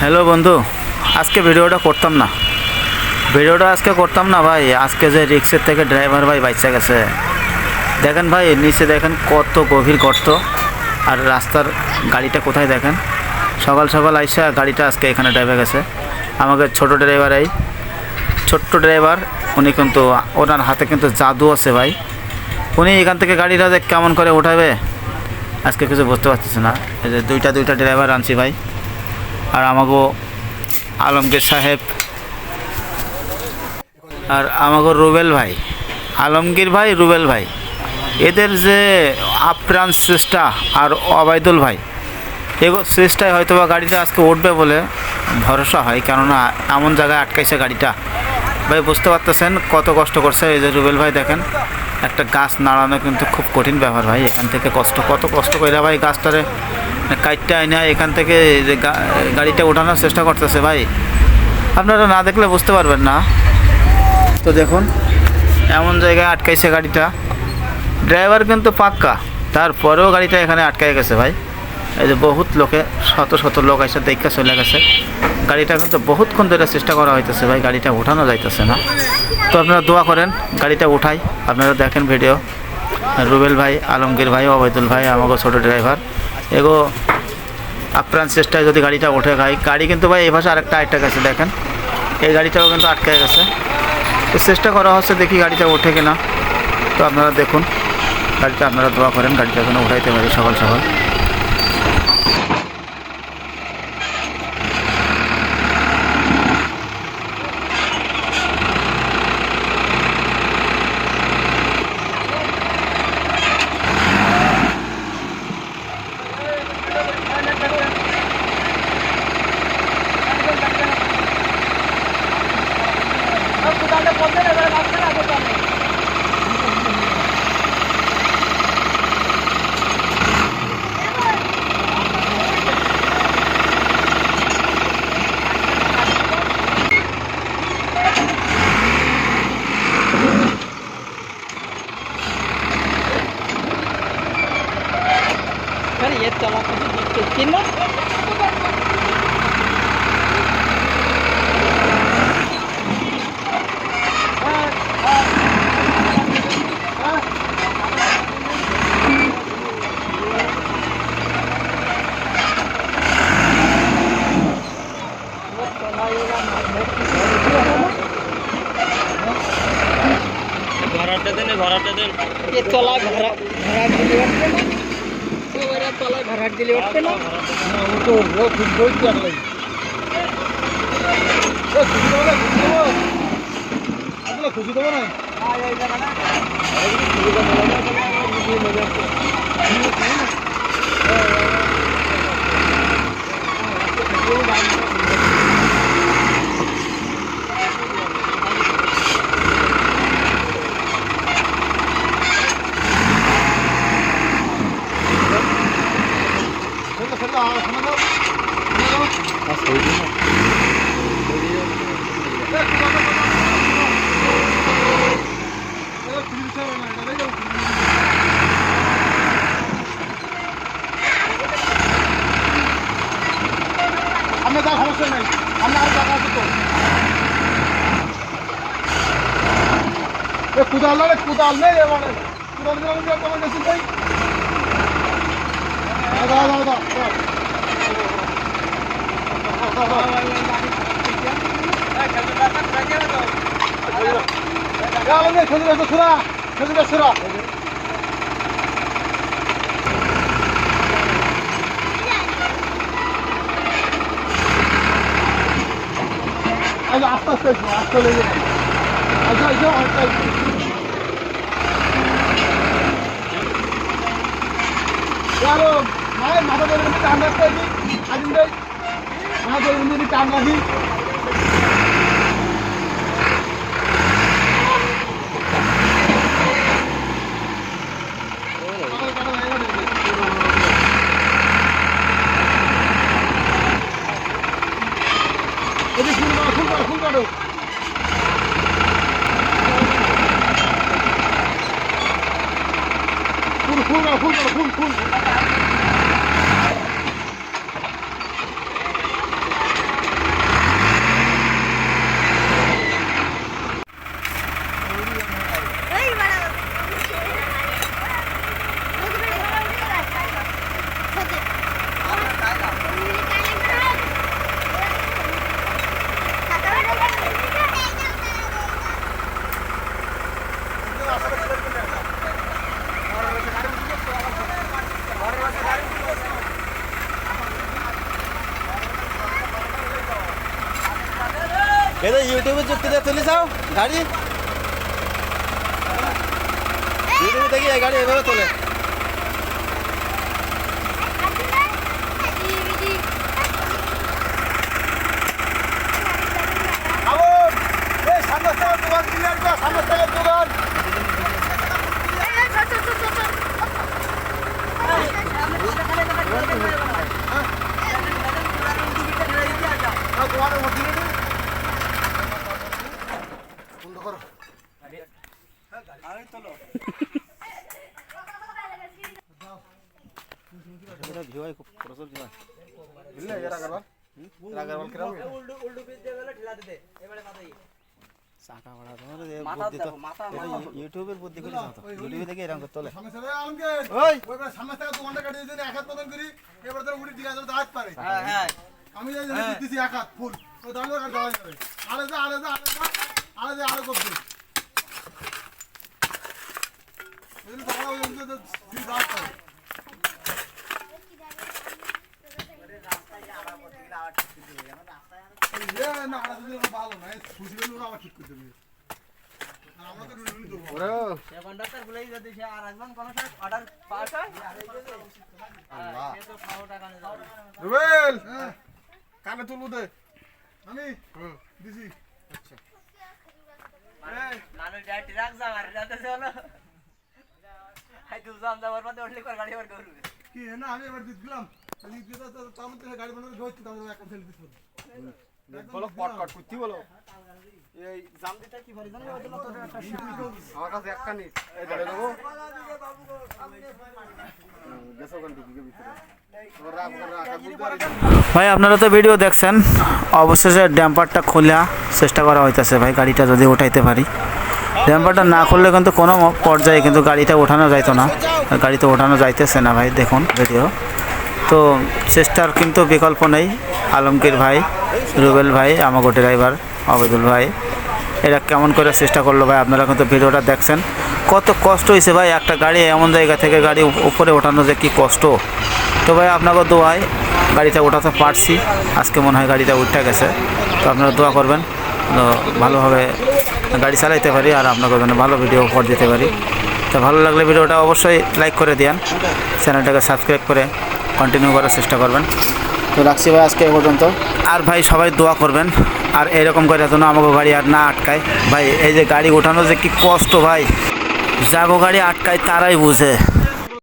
Hello বন্ধু, আজকে ভিডিওটা করতাম না। ভিডিওটা আজকে করতাম না ভাই, আজকে যে রিক্সের থেকে ড্রাইভার ভাই বাইচা গেছে। দেখেন ভাই, নিচে দেখেন কত গভীর গর্ত, আর রাস্তার গাড়িটা কোথায় দেখেন? সকাল সকাল আইসা গাড়িটা আজকে এখানে ড্রাইভার গেছে। আমাকে ছোট ড্রাইভার এই, ছোট্ট ড্রাইভার উনি কিন্তু ওনার হাতে কিন্তু জাদু আছে ভাই। উনি এখান থেকে গাড়িটা যে কেমন করে ওঠাবে আজকে কিছু বুঝতে পারতেছে না। এই যে দুইটা দুইটা ড্রাইভার আনছি ভাই। আর আমাগো আলমগীর সাহেব আর আমাগো রুবেল ভাই, আলমগীর ভাই, রুবেল ভাই, এদের যে আপ্রাণ চেষ্টা আর অবায়দুল ভাই, এগো চেষ্টায় হয়তো বা গাড়িটা আজকে উঠবে বলে ভরসা হয়, কেননা এমন জায়গায় আটকাইছে গাড়িটা। ভাই, বুঝতে পারতেছেন কত কষ্ট করছে এই যে রুবেল ভাই দেখেন, একটা গাছ নাড়ানো কিন্তু খুব কঠিন ব্যাপার ভাই, এখান থেকে কষ্ট, কত কষ্ট করে ভাই গাছটারে কাইটটা আইনা এখান থেকে যে গাড়িটা ওঠানোর চেষ্টা করতেছে ভাই। আপনারা না দেখলে বুঝতে পারবেন না। তো দেখুন, এমন জায়গায় আটকাইছে গাড়িটা। ড্রাইভার কিন্তু পাক্কা, তারপরেও গাড়িটা এখানে আটকাই গেছে ভাই। এই যে বহুত লোকে, শত শত লোক এসে দেখা চলে গেছে। গাড়িটা কিন্তু বহুতক্ষণ ধরে চেষ্টা করা হইতেছে ভাই, গাড়িটা উঠানো যাইতেছে না। তো আপনারা দোয়া করেন, গাড়িটা উঠাই। আপনারা দেখেন ভিডিও রুবেল ভাই, আলমগীর ভাই, অবৈদুল ভাই আমাকে ছোটো ড্রাইভার। এগো আপ্রাণ চেষ্টায় যদি গাড়িটা ওঠে ভাই। গাড়ি কিন্তু ভাই এই পাশে আরেকটা আটটা গেছে, দেখেন। এই গাড়িটাও কিন্তু আটকে গেছে। তো চেষ্টা করা হচ্ছে দেখি গাড়িটা ওঠে কিনা। তো আপনারা দেখুন, গাড়িটা আপনারা দোয়া করেন, গাড়িটা যেন উঠাইতে পারি সকাল সকাল। Şöyle yetti ama kutu gitti. Bilmez. ভাড়াটা দেন ভাড়াটা দেন এ তলা ভাড়া ভাড়া তলায় ভাড়াট দিলে উঠবে না। খুশি দেবো না আমরা তার সমস্যা নেই, আমরা আর টাকা আছে তো কুদাল না কুদাল নেই এবারে কুদাল দিলাম তোমার গেছি ভাই দাও দাও খেজুর আছে সুরা খেজুর আছে সুরা আচ্ছা আস্তে আস্তে আস্তে লেগে। আচ্ছা আচ্ছা আচ্ছা মায়ের মাথা ধরে কিন্তু টান রাখতে আছি আজিম ভাই মাথা ধরে কিন্তু টান রাখি ফুল ফুল ফুল ফুল ফুল এটা ইউটিউবে যুক্তি দিয়ে তুলে যাও, গাড়ি। ইউটিউবে দেখি গাড়ি এভাবে তোলে। সামনে থেকে, তোমার সামনে থেকে দোকান আর দোকানের মধ্যে দিলে নি? বন্ধ করো বুঝলে এরা করবা রাগার বল কিরাম চাকা ভাড়া তোমার বুদ্ধি তো এটা ইউটিউবের সামনে থেকে দিন এক হাত মতন করি এবার তোর উড়ি পারে আমি দিতেছি এক হাত ফুল তো দাঁড়িয়ে আর আরে যা আরে যা আরে করতে কানে তুলবো দে আমি দিছি মানুষ যায় ট্রাক যাওয়ার রাতে সে বলো বলো। এই জাম দিতে কি ভারি জানো? ওটা তো আমার কাছে একটা এই ধরে দেবো বুঝতে ভাই আপনারা তো ভিডিও দেখছেন। অবশেষে ড্যাম্পারটা খোলা। চেষ্টা করা হইতেছে ভাই গাড়িটা যদি উঠাইতে পারি। ড্যাম্পারটা না খুললে কিন্তু কোনো পর্যায়ে কিন্তু গাড়িটা ওঠানো যাইতো না। গাড়িতে ওঠানো যাইতেছে না ভাই, দেখুন ভিডিও তো চেষ্টার কিন্তু বিকল্প নেই। আলমগীর ভাই, রুবেল ভাই আমাগো ড্রাইভার আবেদুল ভাই, এরা কেমন করে চেষ্টা করল ভাই, আপনারা কিন্তু ভিডিওটা দেখছেন। কত কষ্ট হয়েছে ভাই, একটা গাড়ি এমন জায়গা থেকে গাড়ি উপরে ওঠানো যে কি কষ্ট। তো ভাই, আপনাকে দোয়ায় গাড়িটা ওঠাতে পারছি। আজকে মনে হয় গাড়িটা উঠে গেছে। তো আপনারা দোয়া করবেন। ভালোভাবে গাড়ি চালাইতে পারি আর আপনাকে জন্য ভালো ভিডিও উপহার দিতে পারি। তো ভালো লাগলে ভিডিওটা অবশ্যই লাইক করে দিন চ্যানেলটাকে সাবস্ক্রাইব করে কন্টিনিউ করার চেষ্টা করবেন। তো রাখছি ভাই আজকে পর্যন্ত। আর ভাই সবাই দোয়া করবেন। আর এরকম করে যেন আমাকে গাড়ি আর না আটকায়। ভাই, এই যে গাড়ি ওঠানো যে কি কষ্ট ভাই। যাব গাড়ি আটকায় তারাই বুঝে।